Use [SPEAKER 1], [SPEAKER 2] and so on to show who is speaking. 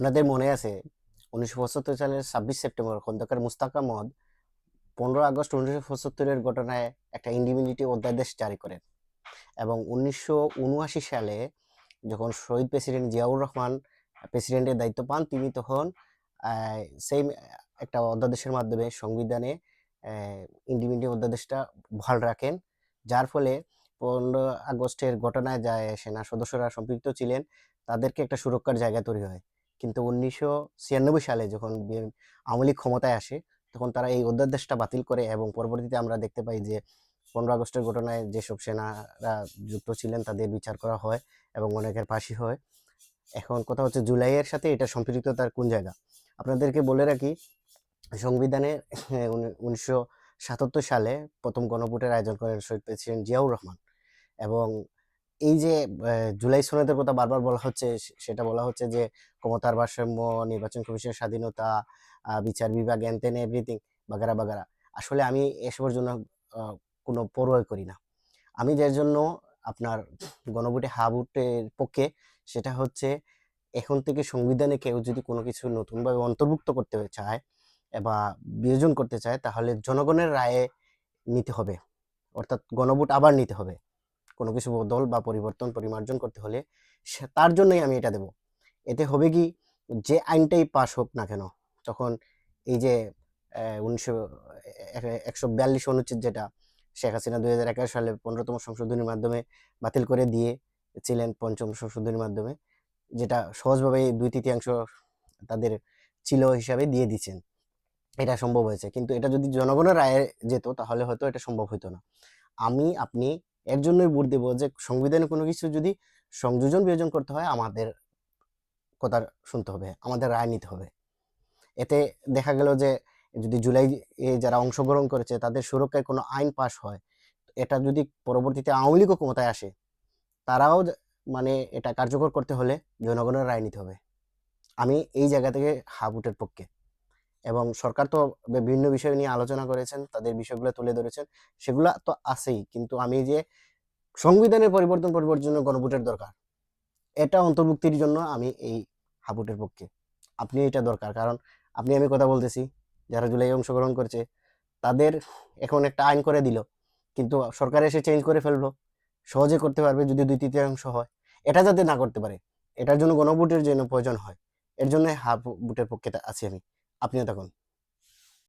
[SPEAKER 1] আপনাদের মনে আছে উনিশশো পঁচাত্তর সালের ছাব্বিশ সেপ্টেম্বর খন্দকার মুস্তাক আহমদ পনেরো আগস্ট উনিশশো পঁচাত্তরের ঘটনায় একটা ইন্ডিমিউনিটি অধ্যাদেশ জারি করেন এবং উনিশশো উনআশি সালে যখন শহীদ প্রেসিডেন্ট জিয়াউর রহমান প্রেসিডেন্টের দায়িত্ব পান, তিনি তখন সেই একটা অধ্যাদেশের মাধ্যমে সংবিধানে ইন্ডিমিউনিটি অধ্যাদেশটা বহাল রাখেন। যার ফলে পনেরো আগস্টের ঘটনায় যায় সেনা সদস্যরা সম্পৃক্ত ছিলেন, তাদেরকে একটা সুরক্ষার জায়গা তৈরি হয়। কিন্তু উনিশশো ছিয়ানব্বই সালে যখন আওয়ামী লীগ ক্ষমতায় আসে, তখন তারা এই অধ্যাদেশটা বাতিল করে এবং পরবর্তীতে আমরা দেখতে পাই যে পনেরো আগস্টের ঘটনায় যেসব সেনারা যুক্ত ছিলেন তাদের বিচার করা হয় এবং অনেকের ফাঁসি হয়। এখন কথা হচ্ছে জুলাইয়ের সাথে এটা সম্পৃক্ততার কোন জায়গা? আপনাদেরকে বলে রাখি, সংবিধানে উনিশশো সাতাত্তর সালে প্রথম গণভোটের আয়োজন করেন শহীদ প্রেসিডেন্ট জিয়াউর রহমান এবং এই যে জুলাই সনদের কথা বারবার বলা হচ্ছে সেটা বলা হচ্ছে যে, ক্ষমতার ভারসাম্য, নির্বাচন কমিশনের স্বাধীনতা বিচার বিভাগ, এনতেন এভরিথিং বাগারা বাগারা। আসলে আমি এসবের জন্য কোনো পরোয় করি না। আমি যার জন্য আপনার গণভোটে হা ভোটের পক্ষে, সেটা হচ্ছে, এখন থেকে সংবিধানে কেউ যদি কোনো কিছু নতুনভাবে অন্তর্ভুক্ত করতে চায়, বা বিয়োজন করতে চায়, তাহলে জনগণের রায়ে নিতে হবে। অর্থাৎ গণভোট আবার নিতে হবে। কোনো কিছু বদল বা পরিবর্তন, পরিমার্জন করতে হলে তার জন্যই আমি এটা দেব। এতে হবে কি? যে আইনটাই পাশ হোক না কেন, তখন এই যে উনিশশো একশো বিয়াল্লিশ অনুচ্ছেদ যেটা, শেখ হাসিনা দুই হাজার এগারো সালে পনেরোতম সংশোধনীর মাধ্যমে বাতিল করে দিয়েছিলেন পঞ্চম সংশোধনীর মাধ্যমে, যেটা সহজভাবে দুই তৃতীয়াংশ তাদের ছিল হিসাবে দিয়ে দিচ্ছেন। এটা সম্ভব হয়েছে। কিন্তু এটা যদি জনগণের রায়ে যেত, তাহলে হয়তো এটা সম্ভব হতো না। আমি, আপনি এর জন্যই ভোট দেবো যে সংবিধানে কোনো কিছু যদি সংযোজন বিয়োজন করতে হয়, আমাদের কথা শুনতে হবে, আমাদের রায় নিতে হবে। এতে দেখা গেল যে যদি জুলাই এ যারা অংশগ্রহণ করেছে, তাদের সুরক্ষায় কোনো আইন পাশ হয়, এটা যদি পরবর্তীতে আওয়ামী লীগও ক্ষমতায় আসে, তারাও মানে এটা কার্যকর করতে হলে জনগণের রায় নিতে হবে। আমি এই জায়গা থেকে হাবুটের পক্ষে। এবং সরকার তো বিভিন্ন বিষয় নিয়ে আলোচনা করেছেন, তাদের বিষয়গুলো তুলে ধরেছেন, সেগুলো তো আছেই। কিন্তু আমি যে সংবিধানের পরিবর্তন পরিবর্তনের জন্য গণভোটের দরকার, এটা অন্তর্ভুক্তির জন্য আমি এই হাবুটের পক্ষে। আপনি এটা দরকার, কারণ আপনি আমি কথা বলতেছি, যারা জুলাই অংশগ্রহণ করছে, তাদের এখন একটা আইন করে দিল, কিন্তু সরকার এসে চেঞ্জ করে ফেলল, সহজে করতে পারবে যদি দুই তৃতীয়াংশ হয়। এটা যাতে না করতে পারে, এটার জন্য গণভোটের জন্য প্রয়োজন হয়, এর জন্য হাফ বুটের পক্ষে আছি আমি। আপনিও তখন